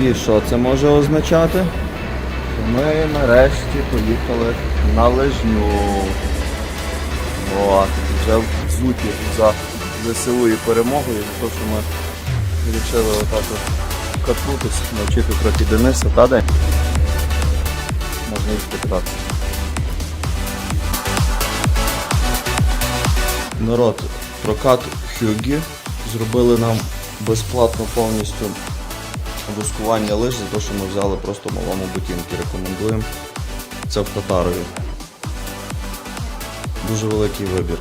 І що це може означати? Ми нарешті поїхали на лижню. От, вже взуті за ЗСУ і перемогою, за те, що ми вирішили отак от катнутися, навчити трохи Дениса, та де? Можна їх кататися. Народ, прокат Хюгі зробили нам безплатно повністю воскування лиж за те, що ми взяли просто малому ботинки. Рекомендуємо. Це в Татарові. Дуже великий вибір.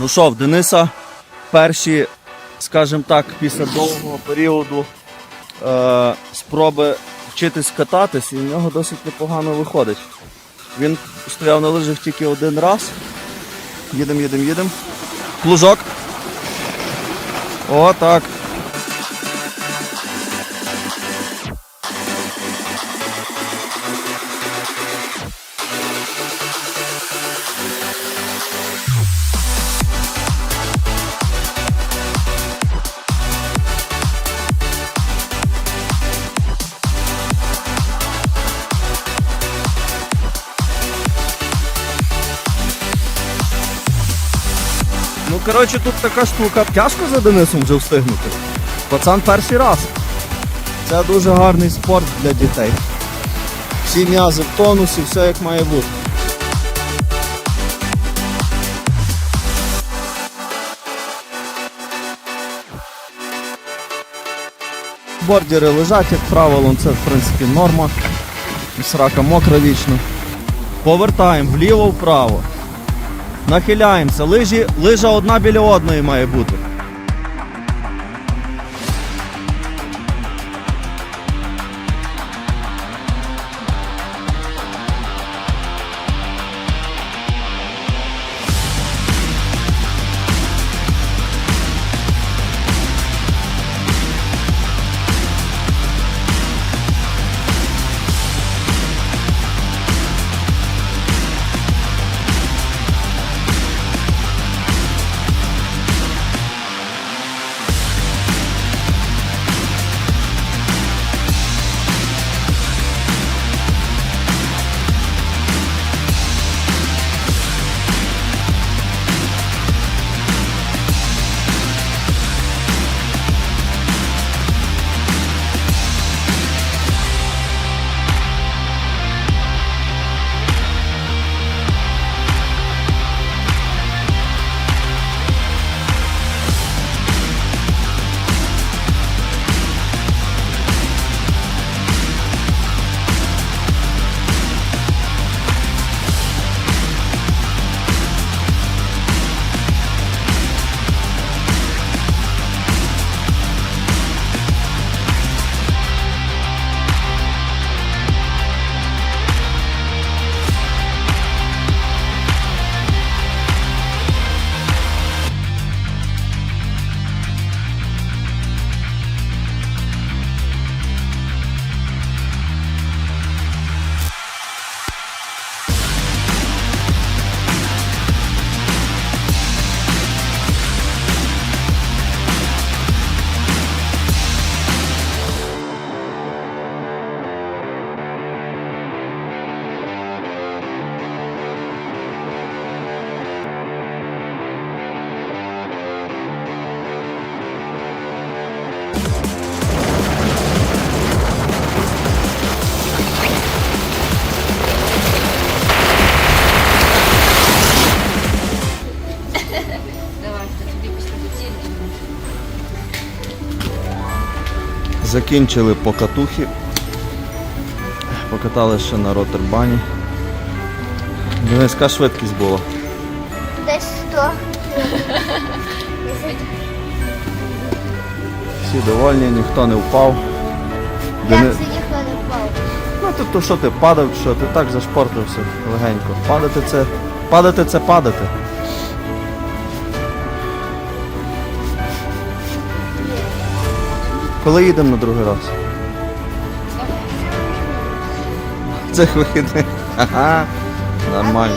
Ну що, в Дениса перші, скажімо так, після довгого періоду е, спроби вчитись кататись, і в нього досить непогано виходить. Він стояв на лижах тільки один раз. Їдемо, їдемо, їдемо. Плужок. О, так. Коротше, тут така штука. Тяжко за Денисом вже встигнути. Пацан перший раз. Це дуже гарний спорт для дітей. Всі м'язи в тонусі, все як має бути. Бордіри лежать, як правило, це в принципі норма. Срака мокра вічно. Повертаємо вліво-вправо. Нахиляємося. Лижі, лижа одна біля одної має бути. Закінчили покатухи. Покатали ще на ротербані. Дивись, яка швидкість була. Десь 100. Всі довольні, ніхто не впав. Як Дени- це ніхто не впав? Ну тобто що ти падав, що ти так зашпортився легенько. Падати це. Падати це падати. Коли їдемо на другий раз? Це вихідний. Ага. Нормально.